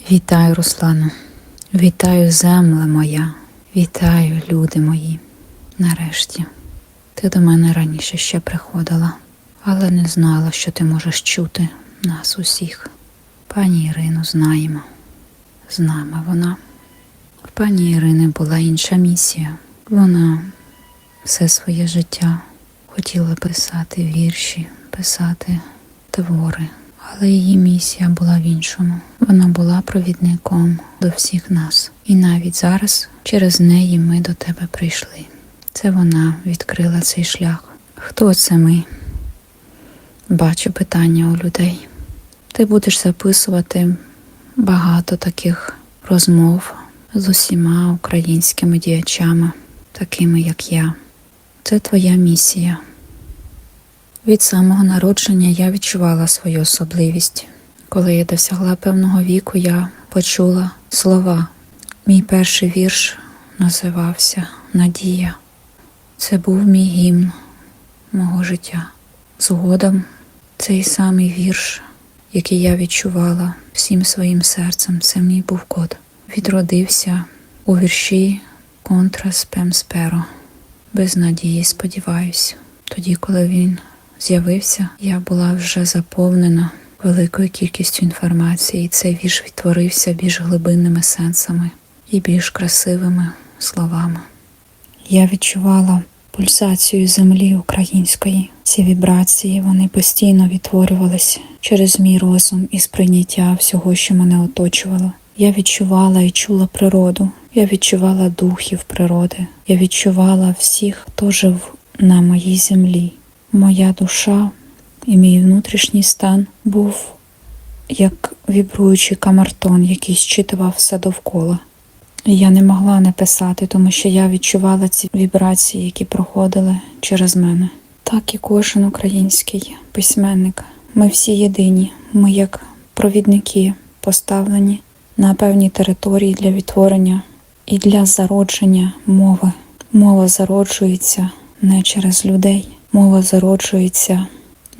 Вітаю, Руслану, вітаю, земле моя, вітаю, люди мої. Нарешті, ти до мене раніше ще приходила, але не знала, що ти можеш чути нас усіх. Пані Ірину знаємо. З нами вона. В пані Ірини була інша місія. Вона все своє життя хотіла писати вірші, писати твори. Але її місія була в іншому. Вона була провідником до всіх нас. І навіть зараз через неї ми до тебе прийшли. Це вона відкрила цей шлях. Хто це ми? Бачу питання у людей. Ти будеш записувати багато таких розмов з усіма українськими діячами, такими як я. Це твоя місія. Від самого народження я відчувала свою особливість. Коли я досягла певного віку, я почула слова. Мій перший вірш називався Надія. Це був мій гімн мого життя. Згодом цей самий вірш, який я відчувала всім своїм серцем, це мій був код. Відродився у вірші Контра спем. Без надії, сподіваюсь. Тоді, коли він з'явився, я була вже заповнена великою кількістю інформації, і цей вірш відтворився більш глибинними сенсами і більш красивими словами. Я відчувала пульсацію землі української. Ці вібрації вони постійно відтворювалися через мій розум і сприйняття всього, що мене оточувало. Я відчувала і чула природу. Я відчувала духів природи. Я відчувала всіх, хто жив на моїй землі. Моя душа і мій внутрішній стан був як вібруючий камертон, який щитував все довкола. Я не могла не писати, тому що я відчувала ці вібрації, які проходили через мене. Так і кожен український письменник. Ми всі єдині, ми як провідники поставлені на певній території для відтворення і для зародження мови. Мова зароджується не через людей, мова зароджується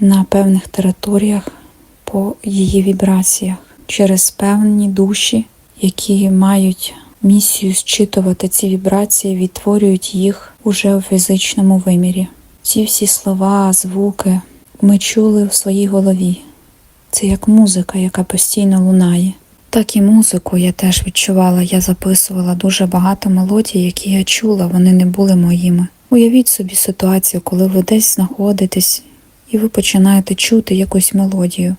на певних територіях по її вібраціях через певні душі, які мають місію зчитувати ці вібрації, відтворюють їх уже у фізичному вимірі. Ці всі слова, звуки ми чули в своїй голові. Це як музика, яка постійно лунає. Так і музику я теж відчувала. Я записувала дуже багато мелодій, які я чула, вони не були моїми. Уявіть собі ситуацію, коли ви десь знаходитесь і ви починаєте чути якусь мелодію,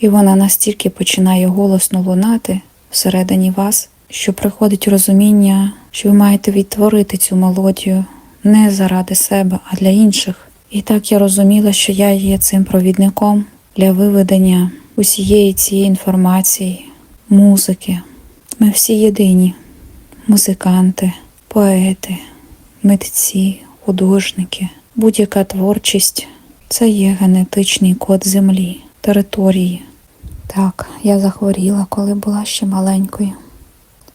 і вона настільки починає голосно лунати всередині вас, що приходить розуміння, що ви маєте відтворити цю мелодію не заради себе, а для інших. І так я розуміла, що я є цим провідником для виведення усієї цієї інформації, музики. Ми всі єдині музиканти, поети, митці, художники, будь-яка творчість це є генетичний код землі, території. Так, я захворіла, коли була ще маленькою.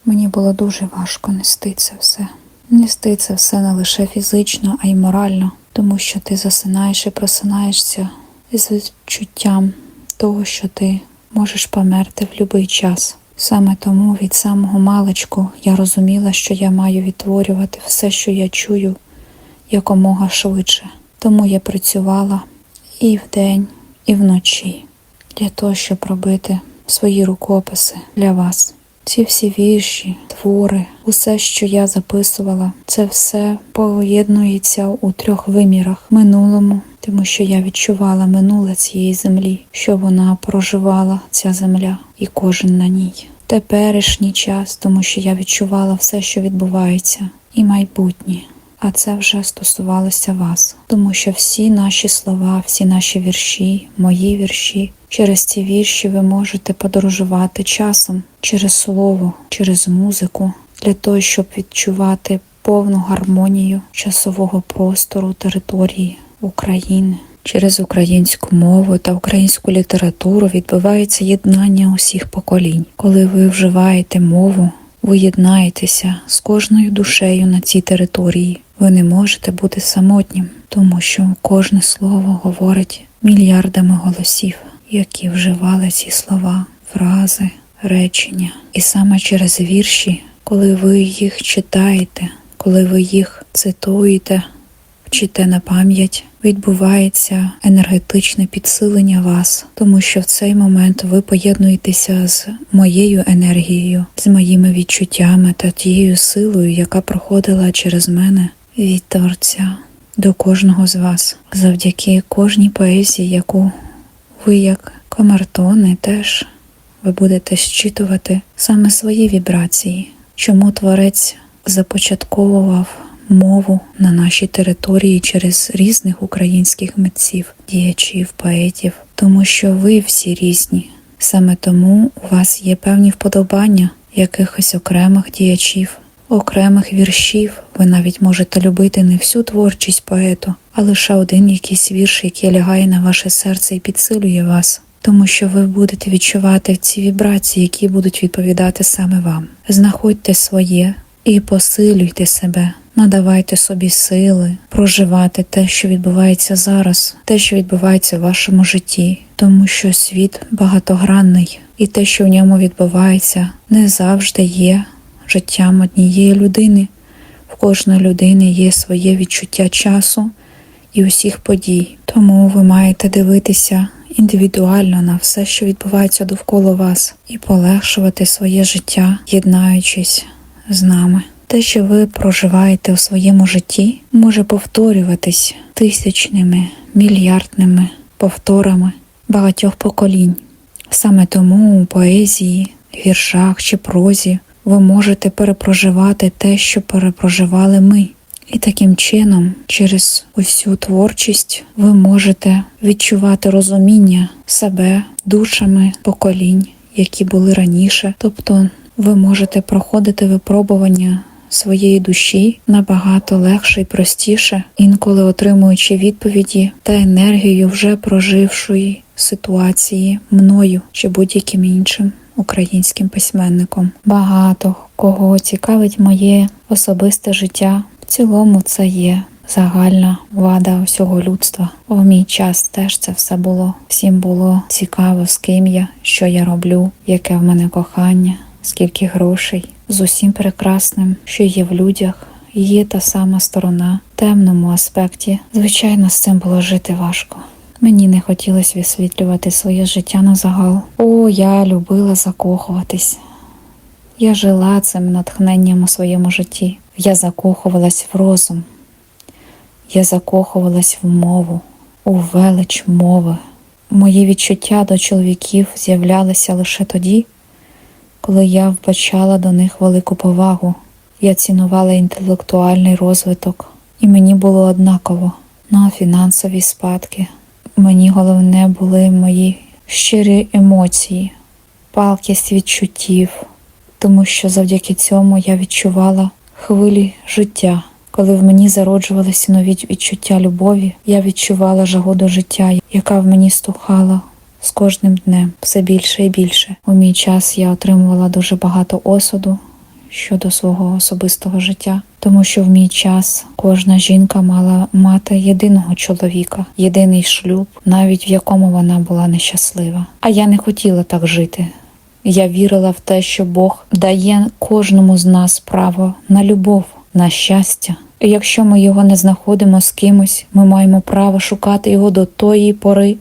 Мені було дуже важко нести це все. Нести це все не лише фізично, а й морально, тому що ти засинаєш і просинаєшся з відчуттям того, що ти можеш померти в будь-який час. Саме тому від самого маличку я розуміла, що я маю відтворювати все, що я чую, якомога швидше. Тому я працювала і вдень, і вночі для того, щоб робити свої рукописи для вас. Ці всі вірші, твори, усе, що я записувала, це все поєднується у трьох вимірах минулому, тому що я відчувала минуле цієї землі, що вона проживала, ця земля, і кожен на ній. Теперішній час, тому що я відчувала все, що відбувається, і майбутнє. А це вже стосувалося вас, тому що всі наші слова, всі наші вірші, мої вірші, через ці вірші ви можете подорожувати часом через слово, через музику, для того, щоб відчувати повну гармонію часового простору території України. Через українську мову та українську літературу відбувається єднання усіх поколінь, коли ви вживаєте мову. Ви єднаєтеся з кожною душею на цій території. Ви не можете бути самотнім, тому що кожне слово говорить мільярдами голосів, які вживали ці слова, фрази, речення. І саме через вірші, коли ви їх читаєте, коли ви їх цитуєте, вчите на пам'ять, відбувається енергетичне підсилення вас, тому що в цей момент ви поєднуєтеся з моєю енергією, з моїми відчуттями та тією силою, яка проходила через мене від Творця до кожного з вас, завдяки кожній поезії, яку ви, як комартони, теж ви будете зчитувати саме свої вібрації, чому творець започатковував мову на нашій території через різних українських митців, діячів, поетів, тому що ви всі різні. Саме тому у вас є певні вподобання якихось окремих діячів, окремих віршів. Ви навіть можете любити не всю творчість поету, а лише один якийсь вірш, який лягає на ваше серце і підсилює вас. Тому що ви будете відчувати ці вібрації, які будуть відповідати саме вам. Знаходьте своє і посилюйте себе, надавайте собі сили проживати те, що відбувається зараз, те, що відбувається в вашому житті, тому що світ багатогранний, і те, що в ньому відбувається, не завжди є життям однієї людини. В кожної людини є своє відчуття часу і усіх подій. Тому ви маєте дивитися індивідуально на все, що відбувається довкола вас, і полегшувати своє життя, єднаючись з нами. Те, що ви проживаєте у своєму житті, може повторюватись тисячними, мільярдними повторами багатьох поколінь. Саме тому у поезії, віршах чи прозі ви можете перепроживати те, що перепроживали ми. І таким чином, через усю творчість, ви можете відчувати розуміння себе душами поколінь, які були раніше. Тобто ви можете проходити випробування своєї душі набагато легше і простіше, інколи отримуючи відповіді та енергію вже прожившої ситуації мною чи будь-яким іншим українським письменником. Багато кого цікавить моє особисте життя. В цілому це є загальна вада усього людства. У мій час теж це все було. Всім було цікаво, з ким я, що я роблю, яке в мене кохання, скільки грошей. З усім прекрасним, що є в людях, є та сама сторона в темному аспекті. Звичайно, з цим було жити важко. Мені не хотілося висвітлювати своє життя на загал. О, я любила закохуватись. Я жила цим натхненням у своєму житті. Я закохувалась в розум. Я закохувалась в мову, у велич мови. Мої відчуття до чоловіків з'являлися лише тоді, коли я вбачала до них велику повагу. Я цінувала інтелектуальний розвиток, і мені було однаково на фінансові спадки. Мені головне були мої щирі емоції, палкість відчуттів, тому що завдяки цьому я відчувала хвилі життя. Коли в мені зароджувалися нові відчуття любові, я відчувала жагу до життя, яка в мені стухала з кожним днем все більше і більше. У мій час я отримувала дуже багато осуду щодо свого особистого життя, тому що в мій час кожна жінка мала мати єдиного чоловіка, єдиний шлюб, навіть в якому вона була нещаслива. А я не хотіла так жити. Я вірила в те, що Бог дає кожному з нас право на любов, на щастя. І якщо ми його не знаходимо з кимось, ми маємо право шукати його до тої пори,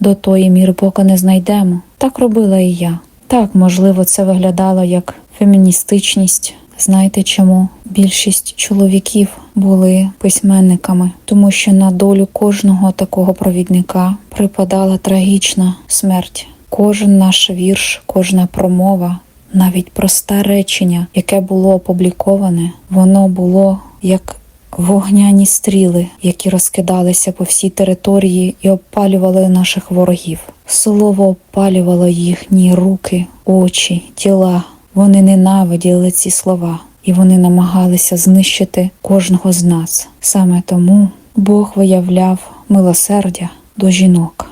до тої міри, поки не знайдемо. Так робила і я. Так, можливо, це виглядало як феміністичність. Знаєте чому? Більшість чоловіків були письменниками, тому що на долю кожного такого провідника припадала трагічна смерть. Кожен наш вірш, кожна промова, навіть просте речення, яке було опубліковане, воно було як вогняні стріли, які розкидалися по всій території і обпалювали наших ворогів. Слово обпалювало їхні руки, очі, тіла. Вони ненавиділи ці слова, і вони намагалися знищити кожного з нас. Саме тому Бог виявляв милосердя до жінок.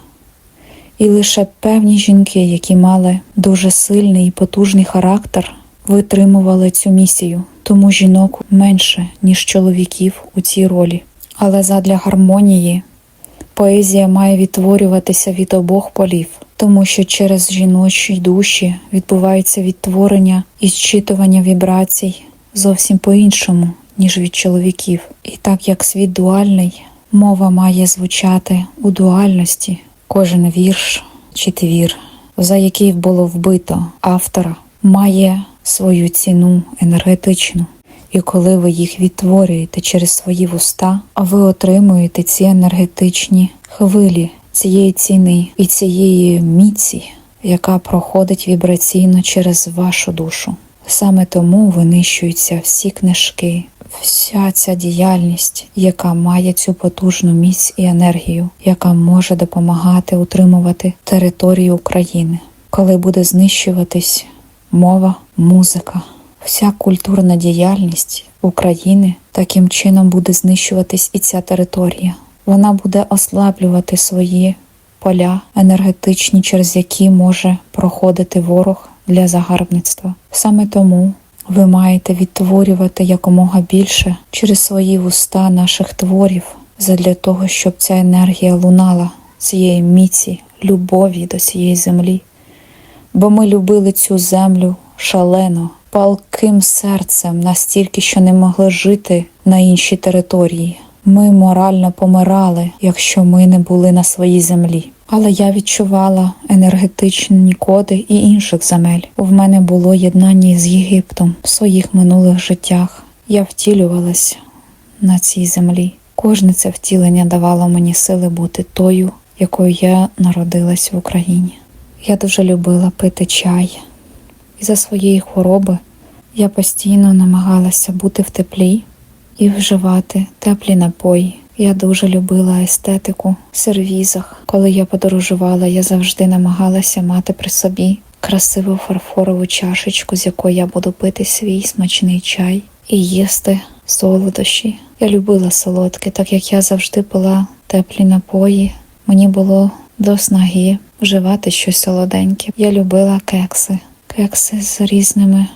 І лише певні жінки, які мали дуже сильний і потужний характер, витримували цю місію, тому жінок менше, ніж чоловіків у цій ролі. Але задля гармонії поезія має відтворюватися від обох полів. тому що через жіночі душі відбувається відтворення і зчитування вібрацій зовсім по-іншому, ніж від чоловіків. І так як світ дуальний, мова має звучати у дуальності. Кожен вірш чи твір, за який було вбито автора, має свою ціну енергетичну. І коли ви їх відтворюєте через свої вуста, ви отримуєте ці енергетичні хвилі цієї ціни і цієї міці, яка проходить вібраційно через вашу душу. Саме тому винищуються всі книжки, вся ця діяльність, яка має цю потужну міць і енергію, яка може допомагати утримувати територію України, коли буде знищуватись мова, музика, вся культурна діяльність України, таким чином буде знищуватись і ця територія. Вона буде ослаблювати свої поля енергетичні, через які може проходити ворог для загарбництва. Саме тому ви маєте відтворювати якомога більше через свої вуста наших творів, задля того, щоб ця енергія лунала цієї міці, любові до цієї землі. Бо ми любили цю землю шалено, палким серцем, настільки, що не могли жити на іншій території. Ми морально помирали, якщо ми не були на своїй землі. Але я відчувала енергетичні коди і інших земель. В мене було єднання з Єгиптом в своїх минулих життях. Я втілювалась на цій землі. Кожне це втілення давало мені сили бути тою, якою я народилась в Україні. Я дуже любила пити чай. І за своєї хвороби я постійно намагалася бути в теплі і вживати теплі напої. Я дуже любила естетику в сервізах. Коли я подорожувала, я завжди намагалася мати при собі красиву фарфорову чашечку, з якої я буду пити свій смачний чай і їсти солодощі. Я любила солодке, так як я завжди пила теплі напої. Мені було до снаги вживати щось солоденьке. Я любила кекси, кекси з різними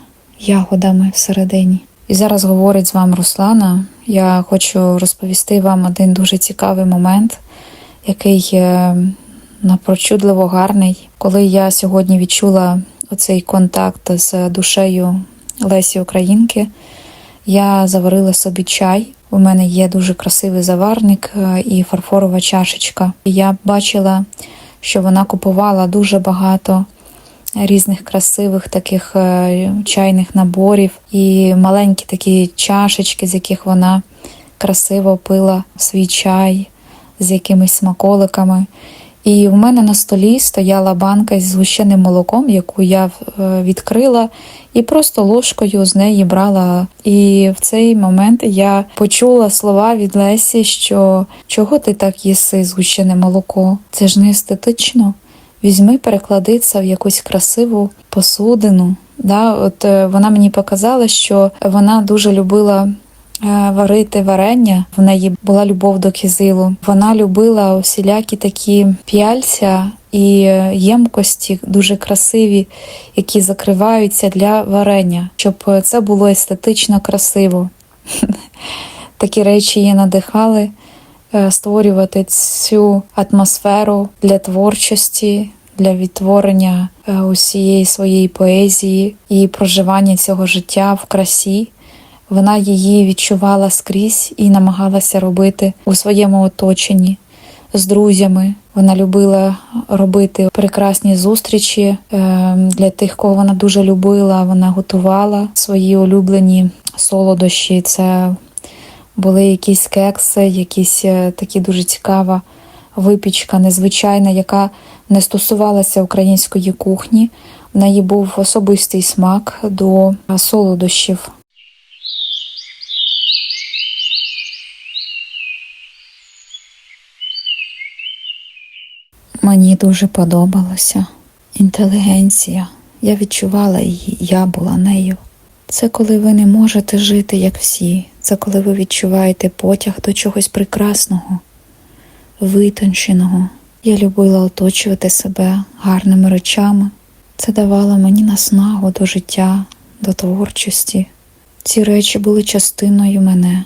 ягодами всередині. І зараз говорить з вами Руслана. Я хочу розповісти вам один дуже цікавий момент, який напрочудливо гарний. Коли я сьогодні відчула оцей контакт з душею Лесі Українки, я заварила собі чай. У мене є дуже красивий заварник е, і фарфорова чашечка. Я бачила, що вона купувала дуже багато різних красивих таких е, чайних наборів і маленькі такі чашечки, з яких вона красиво пила свій чай з якимись смаколиками. І в мене на столі стояла банка з згущеним молоком, яку я е, відкрила, і просто ложкою з неї брала. І в цей момент я почула слова від Лесі, що чого ти так їси згущене молоко? Це ж не естетично. Візьми, переклади це в якусь красиву посудину. Да? От е, Вона мені показала, що вона дуже любила варити варення. В неї була любов до кизилу. Вона любила усілякі такі п'яльця і е, ємкості дуже красиві, які закриваються для варення, щоб це було естетично красиво. Такі речі її надихали е, створювати цю атмосферу для творчості, для відтворення е, усієї своєї поезії і проживання цього життя в красі. Вона її відчувала скрізь і намагалася робити у своєму оточенні з друзями. Вона любила робити прекрасні зустрічі е, для тих, кого вона дуже любила. Вона готувала свої улюблені солодощі. Це були якісь кекси, якісь е, такі дуже цікава випічка, незвичайна, яка не стосувалася української кухні. В неї був особистий смак до солодощів. Мені дуже подобалася інтелігенція. Я відчувала її, я була нею. Це коли ви не можете жити, як всі. Це коли ви відчуваєте потяг до чогось прекрасного, витонченого. Я любила оточувати себе гарними речами. Це давало мені наснагу до життя, до творчості. Ці речі були частиною мене.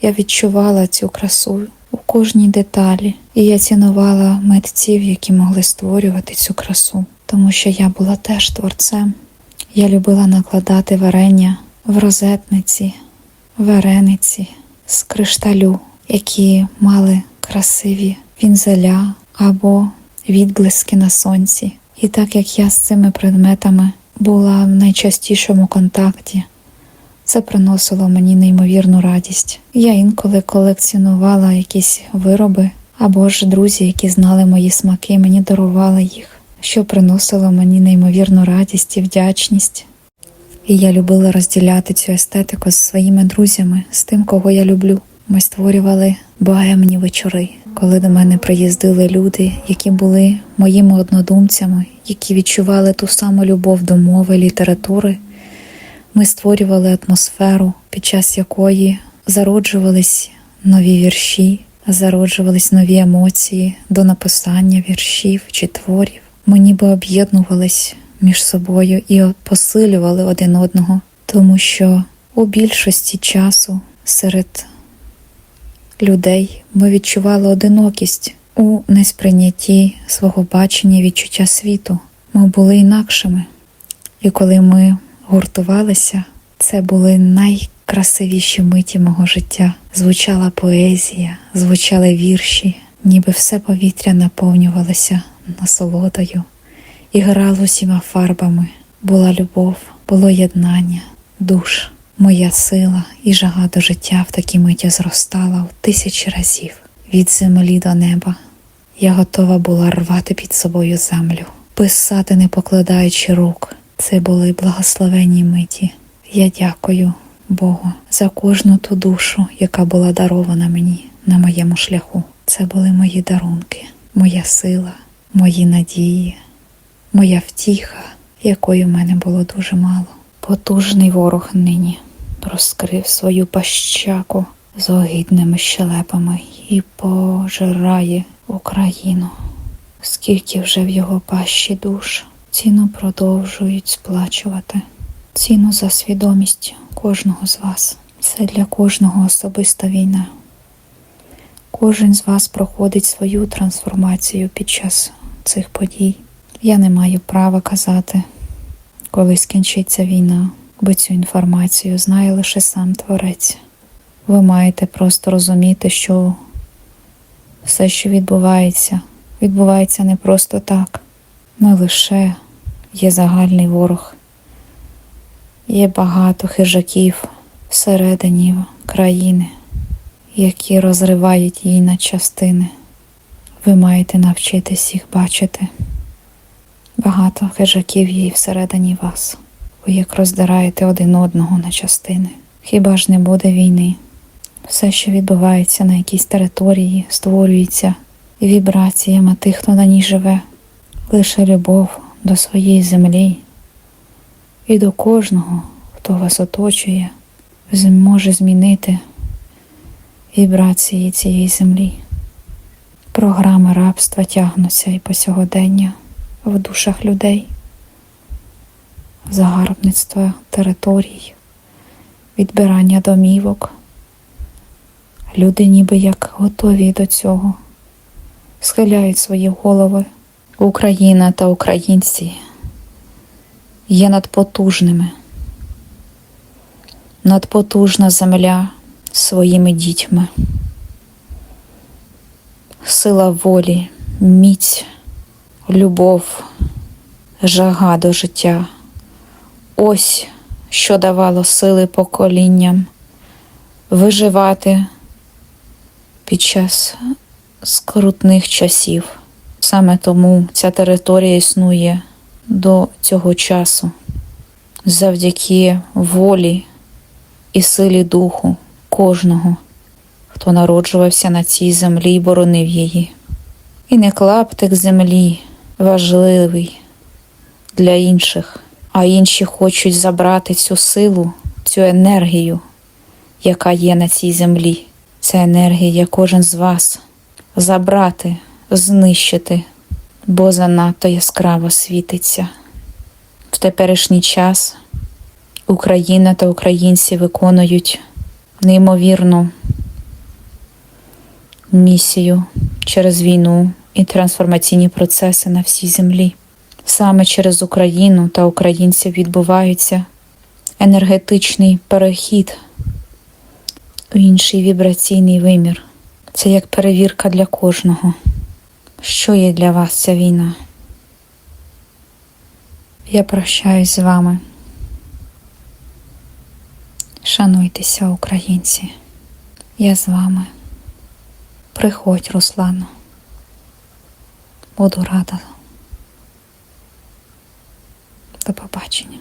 Я відчувала цю красу у кожній деталі, і я цінувала митців, які могли створювати цю красу, тому що я була теж творцем. Я любила накладати варення в розетниці, варениці з кришталю, які мали красиві вінзеля або відблиски на сонці. І так як я з цими предметами була в найчастішому контакті, це приносило мені неймовірну радість. Я інколи колекціонувала якісь вироби, або ж друзі, які знали мої смаки, мені дарували їх, що приносило мені неймовірну радість і вдячність. І я любила розділяти цю естетику з своїми друзями, з тим, кого я люблю. Ми створювали богемні вечори, коли до мене приїздили люди, які були моїми однодумцями, які відчували ту саму любов до мови, літератури. Ми створювали атмосферу, під час якої зароджувались нові вірші, зароджувались нові емоції до написання віршів чи творів. Ми ніби об'єднувались між собою і посилювали один одного, тому що у більшості часу серед людей ми відчували одинокість у несприйнятті свого бачення відчуття світу. Ми були інакшими. І коли ми гуртувалися, це були найкрасивіші миті мого життя. Звучала поезія, звучали вірші, ніби все повітря наповнювалося насолодою і грало усіма фарбами. Була любов, було єднання, душ. Моя сила і жага до життя в такій миті зростала в тисячі разів від землі до неба. Я готова була рвати під собою землю, писати, не покладаючи рук. Це були благословенні миті. Я дякую Богу за кожну ту душу, яка була дарована мені на моєму шляху. Це були мої дарунки, моя сила, мої надії, моя втіха, якої в мене було дуже мало. Потужний ворог нині розкрив свою пащаку з огидними щелепами і пожирає Україну. Скільки вже в його пащі душ, ціну продовжують сплачувати. Ціну за свідомість кожного з вас. Це для кожного особиста війна. Кожен з вас проходить свою трансформацію під час цих подій. Я не маю права казати, коли скінчиться війна, бо цю інформацію знає лише сам Творець. Ви маєте просто розуміти, що все, що відбувається, відбувається не просто так, не лише є загальний ворог, є багато хижаків всередині країни, які розривають її на частини. Ви маєте навчитись їх бачити. Багато хижаків є всередині вас. Ви як роздираєте один одного на частини. Хіба ж не буде війни? Все, що відбувається на якійсь території, створюється вібраціями тих, хто на ній живе, лише любов до своєї землі і до кожного, хто вас оточує, зможе змінити вібрації цієї землі. Програми рабства тягнуться і по сьогодення в душах людей, загарбництва територій, відбирання домівок. Люди ніби як готові до цього, схиляють свої голови. Україна та українці є надпотужними, надпотужна земля своїми дітьми, сила волі, міць, любов, жага до життя. Ось що давало сили поколінням виживати під час скрутних часів. Саме тому ця територія існує до цього часу завдяки волі і силі духу кожного, хто народжувався на цій землі і боронив її. І не клаптик землі важливий для інших, а інші хочуть забрати цю силу, цю енергію, яка є на цій землі. Ця енергія кожен з вас забрати, знищити, бо занадто яскраво світиться. В теперішній час Україна та українці виконують неймовірну місію через війну і трансформаційні процеси на всій землі. Саме через Україну та українців відбувається енергетичний перехід у інший вібраційний вимір. Це як перевірка для кожного. Що є для вас ця війна? Я прощаюсь з вами. Шануйтеся, українці. Я з вами. Приходь, Руслану. Буду рада. До побачення.